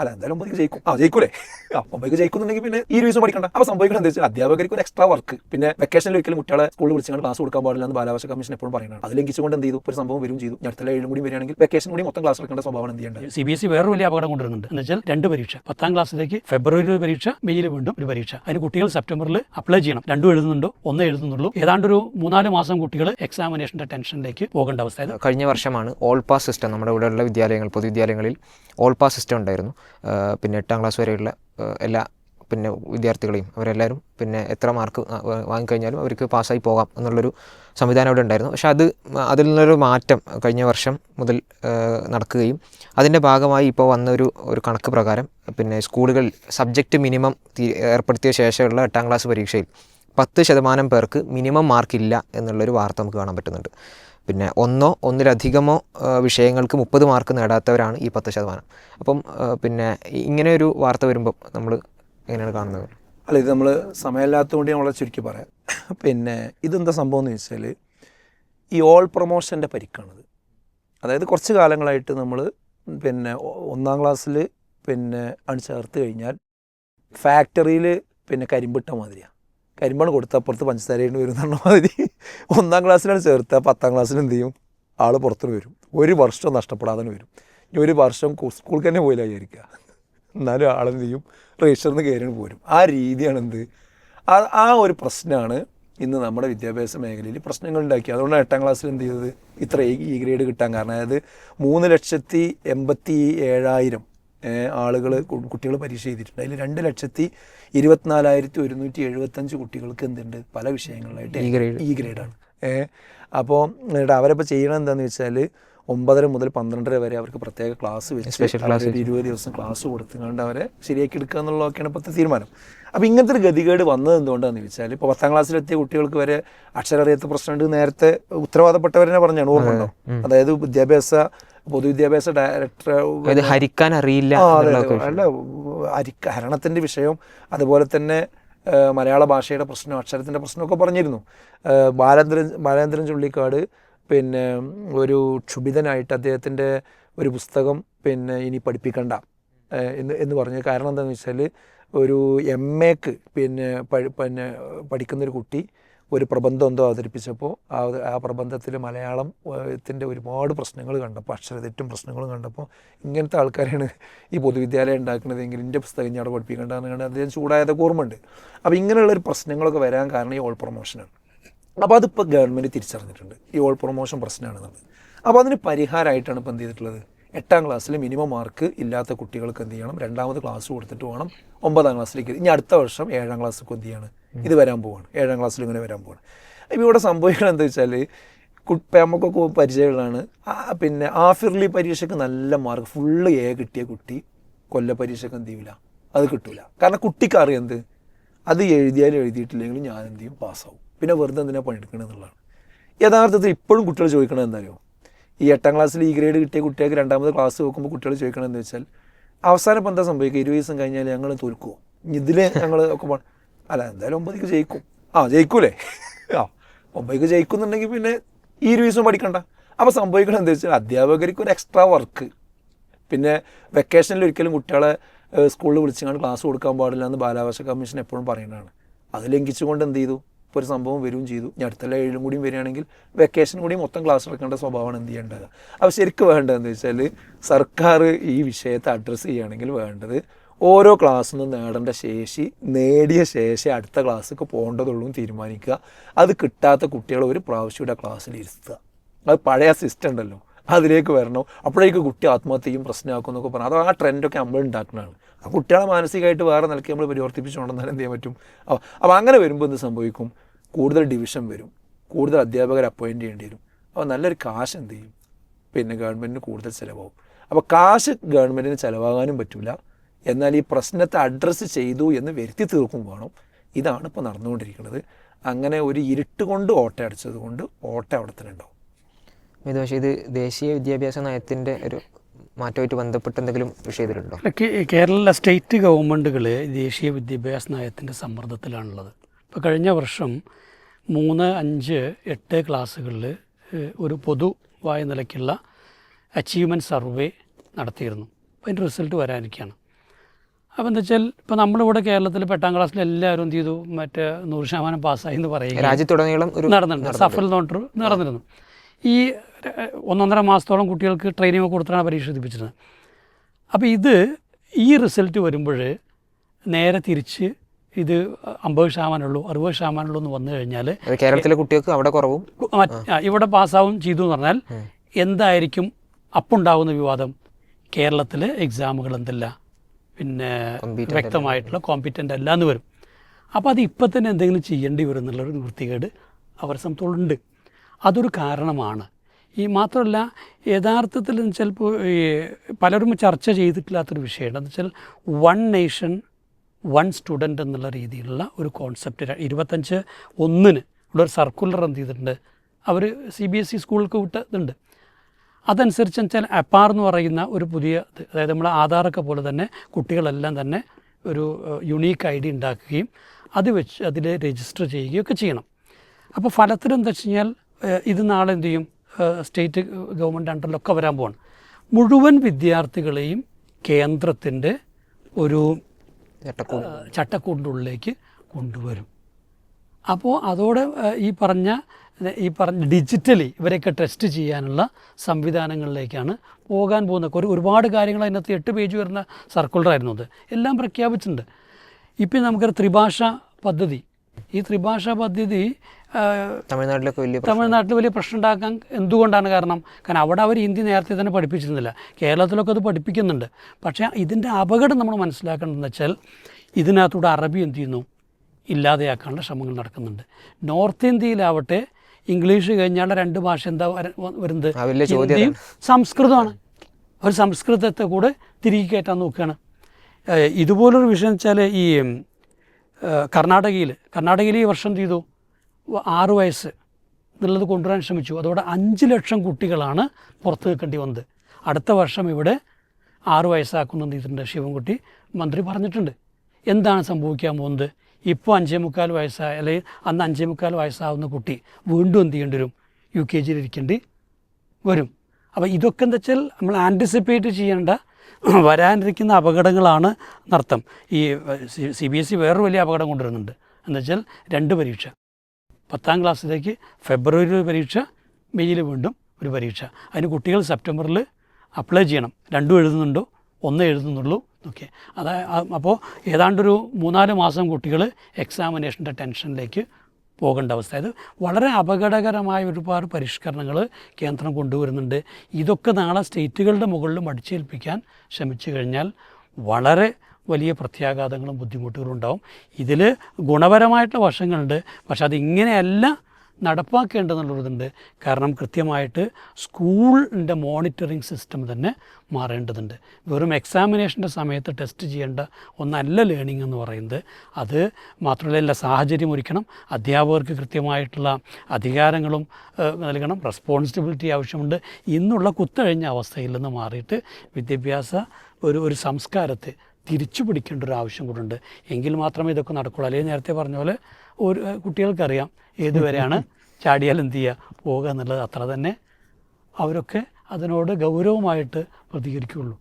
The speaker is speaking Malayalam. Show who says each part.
Speaker 1: അല്ല എന്തായാലും ഒമ്പതിക്ക് ജയിക്കും. ആ ജയിക്കൂലേ? ഒമ്പതിക്ക് ജയിക്കുന്നുണ്ടെങ്കിൽ പിന്നെ ഈ ഒരു ദിവസം പഠിക്കണ്ട. അപ്പൊ സംഭവിക്കണം എന്താ വെച്ചാൽ അധ്യാപകർക്ക് ഒരു എക്സ്ട്രാ വർക്ക് പിന്നെ വെക്കേഷനിൽ ഒരിക്കലും കുട്ടികളെ സ്കൂളിൽ വിളിച്ചാൽ ക്ലാസ് കൊടുക്കാൻ പാടില്ല എന്ന് ബാലാവകാശ കമ്മീഷൻ എപ്പോഴും പറയുന്നത് അത് ലംഘിച്ചുകൊണ്ട് എന്ത് ചെയ്തു? ഒരു സംഭവം വരും ചെയ്തു. ഞാൻ അടുത്ത ഏഴും കൂടി വരികയാണെങ്കിൽ വെക്കേഷൻ കൂടി മൊത്തം ക്ലാസ് എടുക്കേണ്ട സ്വഭാവം എന്ത് ചെയ്യേണ്ടത്?
Speaker 2: സി ബി എസ് ഇ വേറെ വലിയ അപകടം കൊണ്ടുവരുന്നുണ്ട്. എന്ന് വെച്ചാൽ രണ്ട് പരീക്ഷ. പത്താം ക്ലാസ്സിലേക്ക് ഫെബ്രുവരിയിൽ ഒരു പരീക്ഷ മെയ്യിൽ വീണ്ടും ഒരു പരീക്ഷ. അതിന് കുട്ടികൾ സെപ്റ്റംബറിൽ അപ്ലൈ ചെയ്യണം. രണ്ടും എഴുതുന്നുണ്ടോ? ഒന്നേ എഴുതുന്നുള്ളൂ. ഏതാണ്ട് ഒരു മൂന്നാൽ മാസം കുട്ടികൾ എക്സാമിനേഷന്റെ ടെൻഷനിലേക്ക് പോകേണ്ട അവസ്ഥ.
Speaker 3: കഴിഞ്ഞ വർഷമാണ് ഓൾ പാസ് സിസ്റ്റം നമ്മുടെ ഇവിടെയുള്ള വിദ്യാലയങ്ങൾ പൊതുവിദ്യാലയങ്ങളിൽ ഓൾ പാസ് സിസ്റ്റം ഉണ്ടായിരുന്നു. പിന്നെ എട്ടാം ക്ലാസ് വരെയുള്ള എല്ലാ പിന്നെ വിദ്യാർത്ഥികളെയും അവരെല്ലാവരും പിന്നെ എത്ര മാർക്ക് വാങ്ങിക്കഴിഞ്ഞാലും അവർക്ക് പാസ്സായി പോകാം എന്നുള്ളൊരു സംവിധാനം അവിടെ ഉണ്ടായിരുന്നു. പക്ഷേ അത് അതിൽ നിന്നൊരു മാറ്റം കഴിഞ്ഞ വർഷം മുതൽ നടക്കുകയും അതിന്റെ ഭാഗമായി ഇപ്പോൾ വന്ന ഒരു ഒരു കണക്ക് പ്രകാരം പിന്നെ സ്കൂളുകൾ സബ്ജക്റ്റ് മിനിമം ഏർപ്പെടുത്തിയ ശേഷമുള്ള എട്ടാം ക്ലാസ് പരീക്ഷയിൽ പത്ത് ശതമാനം പേർക്ക് മിനിമം മാർക്കില്ല എന്നുള്ളൊരു വാർത്ത നമുക്ക് കാണാൻ പറ്റുന്നുണ്ട്. പിന്നെ ഒന്നോ ഒന്നിലധികമോ വിഷയങ്ങൾക്ക് മുപ്പത് മാർക്ക് നേടാത്തവരാണ് ഈ പത്ത് ശതമാനം. അപ്പം പിന്നെ ഇങ്ങനെ ഒരു വാർത്ത വരുമ്പം നമ്മൾ എങ്ങനെയാണ് കാണുന്നത്?
Speaker 1: അല്ല ഇത് നമ്മൾ സമയമില്ലാത്തതുകൊണ്ട് കൊണ്ട് നമ്മളെ ചുരുക്കി പറയാം. പിന്നെ ഇതെന്താ സംഭവം എന്ന് വെച്ചാൽ ഈ ഓൾ പ്രൊമോഷന്റെ പരിക്കാണിത്. അതായത് കുറച്ച് കാലങ്ങളായിട്ട് നമ്മൾ പിന്നെ ഒന്നാം ക്ലാസ്സിൽ പിന്നെ അണിച്ചേർത്ത് ചേർത്ത് കഴിഞ്ഞാൽ ഫാക്ടറിയിൽ പിന്നെ കരിമ്പിട്ട മാതിരിയാണ് കരിമ്പാണ് കൊടുത്ത അപ്പുറത്ത് പഞ്ചസാരയിട്ട് വരും പറഞ്ഞ മാതിരി ഒന്നാം ക്ലാസ്സിലാണ് ചേർത്ത് പത്താം ക്ലാസ്സിൽ എന്ത് ചെയ്യും? ആൾ പുറത്തു വരും. ഒരു വർഷം നഷ്ടപ്പെടാതെ വരും. ഇനി ഒരു വർഷം സ്കൂളിൽ തന്നെ പോയില്ല വിചാരിക്കുക. എന്നാലും ആളെന്ത് ചെയ്യും? രജിസ്റ്ററിൽ നിന്ന് കയറി പോരും. ആ രീതിയാണ് എന്ത്? ആ ഒരു പ്രശ്നമാണ് ഇന്ന് നമ്മുടെ വിദ്യാഭ്യാസ മേഖലയിൽ പ്രശ്നങ്ങൾ ഉണ്ടാക്കി അതുകൊണ്ടാണ് എട്ടാം ക്ലാസ്സിൽ എന്ത് ചെയ്തത്? ഇത്ര ഈ ഗ്രേഡ് കിട്ടാൻ കാരണം. അതായത് മൂന്ന് ലക്ഷത്തി എൺപത്തി ഏഴായിരം ആളുകൾ കുട്ടികൾ പരീക്ഷ ചെയ്തിട്ടുണ്ട് അതിൽ രണ്ട് ലക്ഷത്തി ഇരുപത്തിനാലായിരത്തി ഒരുന്നൂറ്റി എഴുപത്തഞ്ച് കുട്ടികൾക്ക് എന്തുണ്ട്? പല വിഷയങ്ങളിലായിട്ട്
Speaker 3: E.
Speaker 1: ഈ ഗ്രേഡാണ് ഏഹ് അപ്പോൾ അവരപ്പോൾ ചെയ്യണം എന്താണെന്ന് വെച്ചാൽ ഒമ്പതര മുതൽ പന്ത്രണ്ടര വരെ അവർക്ക് പ്രത്യേക ക്ലാസ് വെച്ച്
Speaker 3: class
Speaker 1: ഇരുപത് ദിവസം ക്ലാസ് കൊടുത്തുകൊണ്ട് അവരെ ശരിയാക്കി എടുക്കുക എന്നുള്ളതൊക്കെയാണ് ഇപ്പോഴത്തെ തീരുമാനം. അപ്പോൾ ഇങ്ങനത്തെ ഒരു ഗതികേട് വന്നത് എന്തുകൊണ്ടാണെന്ന് വെച്ചാൽ ഇപ്പോൾ പത്താം ക്ലാസ്സിലെത്തിയ കുട്ടികൾക്ക് വരെ അക്ഷരറിയാത്ത പ്രശ്നമുണ്ട് നേരത്തെ ഉത്തരവാദപ്പെട്ടവരെ പറഞ്ഞാണ്. ഓർമ്മ അതായത് വിദ്യാഭ്യാസ പൊതുവിദ്യാഭ്യാസ ഡയറക്ടർ
Speaker 3: ഹരിക്കാൻ അറിയില്ല.
Speaker 1: അല്ല ഹരിക്ക ഹരണത്തിന്റെ വിഷയം അതുപോലെ തന്നെ മലയാള ഭാഷയുടെ പ്രശ്നം അക്ഷരത്തിന്റെ പ്രശ്നമൊക്കെ പറഞ്ഞിരുന്നു ബാലേന്ദ്രൻ ബാലേന്ദ്രൻ ചുള്ളിക്കാട് പിന്നെ ഒരു ക്ഷുഭിതനായിട്ട് അദ്ദേഹത്തിന്റെ ഒരു പുസ്തകം പിന്നെ ഇനി പഠിപ്പിക്കണ്ട എന്ന് എന്ന് പറഞ്ഞു കാരണം എന്താണെന്ന് വെച്ചാൽ ഒരു എം എക്ക് പിന്നെ പിന്നെ പഠിക്കുന്നൊരു കുട്ടി ഒരു പ്രബന്ധം എന്തോ അവതരിപ്പിച്ചപ്പോൾ ആ ആ പ്രബന്ധത്തിൽ മലയാളം ത്തിന്റെ ഒരുപാട് പ്രശ്നങ്ങൾ കണ്ടപ്പോൾ അക്ഷരതെറ്റും പ്രശ്നങ്ങളും കണ്ടപ്പോൾ ഇങ്ങനത്തെ ആൾക്കാരാണ് ഈ പൊതുവിദ്യാലയം ഉണ്ടാക്കുന്നതെങ്കിൽ എന്റെ പുസ്തകം ഞാൻ പഠിപ്പിക്കേണ്ടതെന്ന് കണ്ട് അദ്ദേഹം ചൂടായതൊക്കെ ഓർമ്മയുണ്ട്. അപ്പോൾ ഇങ്ങനെയുള്ളൊരു പ്രശ്നങ്ങളൊക്കെ വരാൻ കാരണം ഈ ഓൾ പ്രൊമോഷനാണ് അപ്പോൾ അതിപ്പോൾ ഗവൺമെന്റ് തിരിച്ചറിഞ്ഞിട്ടുണ്ട്. ഈ ഓൾ പ്രൊമോഷൻ പ്രശ്നമാണെന്നുള്ളത് അപ്പോൾ അതിന് പരിഹാരമായിട്ടാണ് ഇപ്പോൾ എന്ത് ചെയ്തിട്ടുള്ളത്? എട്ടാം ക്ലാസ്സിൽ മിനിമം മാർക്ക് ഇല്ലാത്ത കുട്ടികൾക്ക് എന്ത് ചെയ്യണം? രണ്ടാമത് ക്ലാസ് കൊടുത്തിട്ട് വേണം ഒമ്പതാം ക്ലാസ്സിലേക്ക് ഇനി അടുത്ത വർഷം ഏഴാം ക്ലാസ്സിലേക്ക് എന്ത് ചെയ്യാണ്? ഇത് വരാൻ പോവാണ്. ഏഴാം ക്ലാസ്സിൽ ഇങ്ങനെ വരാൻ പോവാണ്. ഇപ്പം ഇവിടെ സംഭവിക്കണം എന്താ വെച്ചാൽ നമുക്കൊക്കെ പരിചയമുള്ളതാണ്. പിന്നെ ആഫിർലി പരീക്ഷയ്ക്ക് നല്ല മാർക്ക് ഫുള്ള് എ കിട്ടിയ കുട്ടി കൊല്ല പരീക്ഷയ്ക്ക് എന്ത് ചെയ്യില്ല അത് കിട്ടില്ല കാരണം കുട്ടിക്ക് അറിയാം എന്ത്? അത് എഴുതിയാലും എഴുതിയിട്ടില്ലെങ്കിലും ഞാൻ എന്ത് ചെയ്യും? പാസ്സാവും പിന്നെ വെറുതെ എന്തിനാണ് പണിയെടുക്കണമെന്നുള്ളതാണ് യഥാർത്ഥത്തിൽ ഇപ്പോഴും കുട്ടികൾ ചോദിക്കണത് എന്താ അറിയോ? ഈ എട്ടാം ക്ലാസ്സിൽ ഈ ഗ്രേഡ് കിട്ടിയ കുട്ടികൾക്ക് രണ്ടാമത് ക്ലാസ് നോക്കുമ്പോൾ കുട്ടികൾ ചോദിക്കണം എന്ന് വെച്ചാൽ അവസാനം ഇപ്പം എന്താ സംഭവിക്കുക? ഇരുപത് ദിവസം കഴിഞ്ഞാൽ ഞങ്ങൾ തോൽക്കുമോ ഇതിൽ ഞങ്ങൾ ഒക്കെ അല്ല എന്തായാലും ഒമ്പതിക്ക് ജയിക്കും. ആ ജയിക്കൂലേ? ആ ഒമ്പതിക്ക് ജയിക്കുന്നുണ്ടെങ്കിൽ പിന്നെ ഈ ഇരുപത് ദിവസം പഠിക്കണ്ട. അപ്പോൾ സംഭവിക്കണം എന്താ വെച്ചാൽ അധ്യാപകർക്ക് ഒരു എക്സ്ട്രാ വർക്ക് പിന്നെ വെക്കേഷനിൽ ഒരിക്കലും കുട്ടികളെ സ്കൂളിൽ വിളിച്ചുകൊണ്ട് ക്ലാസ് കൊടുക്കാൻ പാടില്ല എന്ന് ബാലാവകാശ കമ്മീഷൻ എപ്പോഴും പറയുന്നതാണ്. അത് ലംഘിച്ചുകൊണ്ട് എന്ത് ചെയ്തു? ഇപ്പോൾ ഒരു സംഭവം വരും ചെയ്തു. ഞാൻ അടുത്തുള്ള ഏഴിലും കൂടിയും വരികയാണെങ്കിൽ വെക്കേഷൻ കൂടി മൊത്തം ക്ലാസ് എടുക്കേണ്ട സ്വഭാവമാണ് എന്ത് ചെയ്യേണ്ടത്? അപ്പോൾ ശരിക്കും വേണ്ടതെന്ന് വെച്ചാൽ സർക്കാർ ഈ വിഷയത്തെ അഡ്രസ്സ് ചെയ്യുകയാണെങ്കിൽ വേണ്ടത് ഓരോ ക്ലാസ്സിൽ നിന്ന് നേടേണ്ട ശേഷി നേടിയ ശേഷം അടുത്ത ക്ലാസ്സിലേക്ക് പോകേണ്ടതുള്ളൂ തീരുമാനിക്കുക. അത് കിട്ടാത്ത കുട്ടികളെ ഒരു പ്രാവശ്യം ഇവിടെ ക്ലാസ്സിൽ ഇരുത്തുക. അത് പഴയ സിസ്റ്റം ഉണ്ടല്ലോ. അതിലേക്ക് വരണം. അപ്പോഴേക്ക് കുട്ടി ആത്മഹത്യയും പ്രശ്നമാക്കും എന്നൊക്കെ പറഞ്ഞു. അത് ആ ട്രെൻഡൊക്കെ നമ്മൾ ഉണ്ടാക്കുന്നതാണ്. ആ കുട്ടികളെ മാനസികമായിട്ട് വേറെ നിലയ്ക്ക് നമ്മൾ പരിവർത്തിപ്പിച്ചുകൊണ്ടെന്നാൽ എന്ത് ചെയ്യാൻ പറ്റും? അപ്പോൾ അങ്ങനെ വരുമ്പോൾ എന്ത് സംഭവിക്കും? കൂടുതൽ ഡിവിഷൻ വരും. കൂടുതൽ അധ്യാപകർ അപ്പോയിന്റ് ചെയ്യേണ്ടി വരും. അപ്പോൾ നല്ലൊരു കാശ് എന്ത് ചെയ്യും? പിന്നെ ഗവൺമെന്റിന് കൂടുതൽ ചിലവാകും. അപ്പോൾ കാശ് ഗവൺമെന്റിന് ചിലവാകാനും പറ്റില്ല എന്നാൽ ഈ പ്രശ്നത്തെ അഡ്രസ്സ് ചെയ്തു എന്ന് വരുത്തി തീർക്കും വേണം. ഇതാണ് ഇപ്പോൾ നടന്നുകൊണ്ടിരിക്കുന്നത്. അങ്ങനെ ഒരു ഇരുട്ട് കൊണ്ട് ഓട്ട അടിച്ചത് കൊണ്ട് ഓട്ട അവിടെ തന്നെ ഉണ്ടാവും.
Speaker 3: ഇത് പക്ഷേ ഇത് ദേശീയ വിദ്യാഭ്യാസ നയത്തിന്റെ ഒരു മാറ്റമായിട്ട് ബന്ധപ്പെട്ട് എന്തെങ്കിലും വിഷയത്തിലുണ്ടോ
Speaker 2: കേരള സ്റ്റേറ്റ് ഗവൺമെന്റുകൾ ദേശീയ വിദ്യാഭ്യാസ നയത്തിന്റെ സമ്മർദ്ദത്തിലാണുള്ളത്. ഇപ്പോൾ കഴിഞ്ഞ വർഷം മൂന്ന് അഞ്ച് എട്ട് ക്ലാസ്സുകളിൽ ഒരു പൊതുവായ നിലയ്ക്കുള്ള അച്ചീവ്മെന്റ് സർവേ നടത്തിയിരുന്നു. അപ്പോൾ അതിന്റെ റിസൾട്ട് വരാനിരിക്കുകയാണ്. അപ്പോൾ എന്താ വെച്ചാൽ ഇപ്പോൾ നമ്മളിവിടെ കേരളത്തിൽ എട്ടാം ക്ലാസ്സിൽ എല്ലാവരും എന്ത് ചെയ്തു? മറ്റേ നൂറ് ശതമാനം പാസ്സായി എന്ന് പറയുക
Speaker 3: രാജ്യത്തുടനീളം
Speaker 2: നടന്നിട്ടുണ്ട്. സഫൽ നോട്ടർ നടന്നിരുന്നു. ഈ ഒന്നൊന്നര മാസത്തോളം കുട്ടികൾക്ക് ട്രെയിനിങ് കൊടുത്തിട്ടാണ് പരീക്ഷ എഴുതിപ്പിച്ചിരുന്നത് അപ്പോൾ ഇത് ഈ റിസൾട്ട് വരുമ്പോൾ നേരെ തിരിച്ച് ഇത് അമ്പത് ശതമാനമുള്ളൂ അറുപത് ശതമാനമുള്ളൂ എന്ന് വന്നു കഴിഞ്ഞാൽ
Speaker 3: കേരളത്തിലെ കുട്ടികൾക്ക് അവിടെ കുറവും.
Speaker 2: ഇവിടെ പാസ്സാവും ചെയ്തു എന്ന് പറഞ്ഞാൽ എന്തായിരിക്കും അപ്പുണ്ടാകുന്ന വിവാദം? കേരളത്തിലെ എക്സാമുകൾ എന്തല്ല? പിന്നെ വ്യക്തമായിട്ടുള്ള കോമ്പിറ്റന്റ് അല്ല എന്ന് വരും. അപ്പോൾ അത് ഇപ്പം തന്നെ എന്തെങ്കിലും ചെയ്യേണ്ടി വരും എന്നുള്ളൊരു വൃത്തികേട് അവരെ സംബന്ധിച്ചുണ്ട് അതൊരു കാരണമാണ്. ഈ മാത്രമല്ല യഥാർത്ഥത്തിൽ ചിലപ്പോൾ ഈ പലരും ചർച്ച ചെയ്തിട്ടില്ലാത്തൊരു വിഷയമുണ്ട്. എന്ന് വെച്ചാൽ വൺ നേഷൻ വൺ സ്റ്റുഡന്റ് എന്നുള്ള രീതിയിലുള്ള ഒരു കോൺസെപ്റ്റ് ഇരുപത്തഞ്ച് ഒന്നിന് ഇവിടെ ഒരു സർക്കുലർ എന്ത് ചെയ്തിട്ടുണ്ട്? അവർ സി ബി എസ് ഇ സ്കൂളിലേക്ക് വിട്ട് ഇതുണ്ട്. അതനുസരിച്ച് വെച്ചാൽ അപ്പാർ എന്ന് പറയുന്ന ഒരു പുതിയ അതായത് നമ്മൾ ആധാറൊക്കെ പോലെ തന്നെ കുട്ടികളെല്ലാം തന്നെ ഒരു യുണീക്ക് ഐ ഡി ഉണ്ടാക്കുകയും അത് വെച്ച് അതിൽ രജിസ്റ്റർ ചെയ്യുകയൊക്കെ ചെയ്യണം. അപ്പോൾ ഫലത്തിൽ എന്താ വെച്ച് കഴിഞ്ഞാൽ ഇത് നാളെ എന്ത് ചെയ്യും? സ്റ്റേറ്റ് ഗവൺമെന്റ് അണ്ടറിലൊക്കെ വരാൻ പോവാണ്. മുഴുവൻ വിദ്യാർത്ഥികളെയും കേന്ദ്രത്തിന്റെ ഒരു ചട്ടക്കൂടിന്റെ ഉള്ളിലേക്ക് കൊണ്ടുവരും. അപ്പോൾ അതോടെ ഈ പറഞ്ഞ ഈ പറഞ്ഞ ഡിജിറ്റലി ഇവരെയൊക്കെ ടെസ്റ്റ് ചെയ്യാനുള്ള സംവിധാനങ്ങളിലേക്കാണ് പോകാൻ പോകുന്നത്. ഒരു ഒരുപാട് കാര്യങ്ങൾ അതിനകത്ത് എട്ട് പേജ് വരുന്ന സർക്കുലറായിരുന്നു അത്. എല്ലാം പ്രഖ്യാപിച്ചിട്ടുണ്ട്. ഇപ്പം നമുക്കൊരു ത്രിഭാഷ പദ്ധതി ഈ ത്രിഭാഷാ പദ്ധതി
Speaker 3: തമിഴ്നാട്ടിലൊക്കെ വലിയ.
Speaker 2: തമിഴ്നാട്ടിൽ വലിയ പ്രശ്നം ഉണ്ടാക്കാൻ എന്തുകൊണ്ടാണ് കാരണം? കാരണം അവിടെ അവർ ഹിന്ദി നേരത്തെ തന്നെ പഠിപ്പിച്ചിരുന്നില്ല. കേരളത്തിലൊക്കെ അത് പഠിപ്പിക്കുന്നുണ്ട്. പക്ഷേ ഇതിന്റെ അപകടം നമ്മൾ മനസ്സിലാക്കേണ്ടതെന്ന് വെച്ചാൽ ഇതിനകത്തൂടെ അറബി എന്ത് ചെയ്യുന്നു? ഇല്ലാതെയാക്കാനുള്ള ശ്രമങ്ങൾ നടക്കുന്നുണ്ട്. നോർത്ത് ഇന്ത്യയിലാവട്ടെ ഇംഗ്ലീഷ് കഴിഞ്ഞാൽ രണ്ട് ഭാഷ എന്താ വരുന്നത്?
Speaker 3: ചോദ്യം
Speaker 2: ഹിന്ദിയും സംസ്കൃതമാണ്. ഒരു സംസ്കൃതത്തെ കൂടെ തിരികെ കയറ്റാൻ നോക്കുകയാണ്. ഇതുപോലൊരു വിഷയം വെച്ചാൽ ഈ കർണാടകയിൽ കർണാടകയിൽ ഈ വർഷം ചെയ്തു. ആറ് വയസ്സ് എന്നുള്ളത് കൊണ്ടുവരാൻ ശ്രമിച്ചു. അതോടെ അഞ്ച് ലക്ഷം കുട്ടികളാണ് പുറത്ത് നിൽക്കേണ്ടി വന്നത്. അടുത്ത വർഷം ഇവിടെ ആറ് വയസ്സാക്കുന്നു ചെയ്തിട്ടുണ്ട് ശിവൻകുട്ടി. മന്ത്രി പറഞ്ഞിട്ടുണ്ട്. എന്താണ് സംഭവിക്കാൻ പോകുന്നത്? ഇപ്പോൾ അഞ്ചേ മുക്കാൽ വയസ്സായ അല്ലെങ്കിൽ അന്ന് അഞ്ചേ മുക്കാൽ വയസ്സാവുന്ന കുട്ടി വീണ്ടും എന്ത് ചെയ്യേണ്ടി വരും? യു കെ ജിയിൽ ഇരിക്കേണ്ടി വരും. അപ്പോൾ ഇതൊക്കെ എന്താ വെച്ചാൽ നമ്മൾ ആന്റിസിപ്പേറ്റ് ചെയ്യേണ്ട വരാനിരിക്കുന്ന അപകടങ്ങളാണ് നർത്തം. ഈ സി ബി എസ് ഇ വേറൊരു വലിയ അപകടം കൊണ്ടുവരുന്നുണ്ട്. എന്ന് വെച്ചാൽ രണ്ട് പരീക്ഷ. പത്താം ക്ലാസ്സിലേക്ക് ഫെബ്രുവരി ഒരു പരീക്ഷ മെയ്യിൽ വീണ്ടും ഒരു പരീക്ഷ. അതിന് കുട്ടികൾ സെപ്റ്റംബറിൽ അപ്ലൈ ചെയ്യണം. രണ്ടും എഴുതുന്നുണ്ടോ? ഒന്നേ എഴുതുന്നുള്ളൂ ഓക്കെ അതാ അപ്പോൾ ഏതാണ്ടൊരു മൂന്നാൽ മാസം കുട്ടികൾ എക്സാമിനേഷന്റെ ടെൻഷനിലേക്ക് പോകേണ്ട അവസ്ഥ. അതായത് വളരെ അപകടകരമായ ഒരുപാട് പരിഷ്കരണങ്ങൾ കേന്ദ്രം കൊണ്ടുവരുന്നുണ്ട്. ഇതൊക്കെ നാളെ സ്റ്റേറ്റുകളുടെ മുകളിലും അടിച്ചേൽപ്പിക്കാൻ ശ്രമിച്ചു കഴിഞ്ഞാൽ വളരെ വലിയ പ്രത്യാഘാതങ്ങളും ബുദ്ധിമുട്ടുകളും ഉണ്ടാവും ഇതിൽ ഗുണപരമായിട്ടുള്ള വശങ്ങളുണ്ട്. പക്ഷെ അതിങ്ങനെയല്ല നടപ്പാക്കേണ്ടതെന്നുള്ളതുണ്ട് കാരണം കൃത്യമായിട്ട് സ്കൂളിന്റെ മോണിറ്ററിംഗ് സിസ്റ്റം തന്നെ മാറേണ്ടതുണ്ട്. വെറും എക്സാമിനേഷന്റെ സമയത്ത് ടെസ്റ്റ് ചെയ്യേണ്ട ഒന്നല്ല ലേണിംഗ് എന്ന് പറയുന്നത്. അത് മാത്രമല്ല സാഹചര്യം ഒരുക്കണം. അധ്യാപകർക്ക് കൃത്യമായിട്ടുള്ള അധികാരങ്ങളും നൽകണം. റെസ്പോൺസിബിലിറ്റി ആവശ്യമുണ്ട്. ഇന്നുള്ള കുത്തഴിഞ്ഞ അവസ്ഥയിൽ നിന്ന് മാറിയിട്ട് വിദ്യാഭ്യാസ ഒരു ഒരു സംസ്കാരത്തെ തിരിച്ചു പിടിക്കേണ്ട ഒരു ആവശ്യം കൂടെ എങ്കിൽ മാത്രമേ ഇതൊക്കെ നടക്കുള്ളൂ. അല്ലെങ്കിൽ നേരത്തെ പറഞ്ഞ പോലെ ഒരു കുട്ടികൾക്കറിയാം ഏതുവരെയാണ് ചാടിയാൽ എന്ത് ചെയ്യുക പോകുക എന്നുള്ളത്. അത്ര തന്നെ അവരൊക്കെ അതിനോട് ഗൗരവമായിട്ട് പ്രതികരിക്കുകയുള്ളൂ.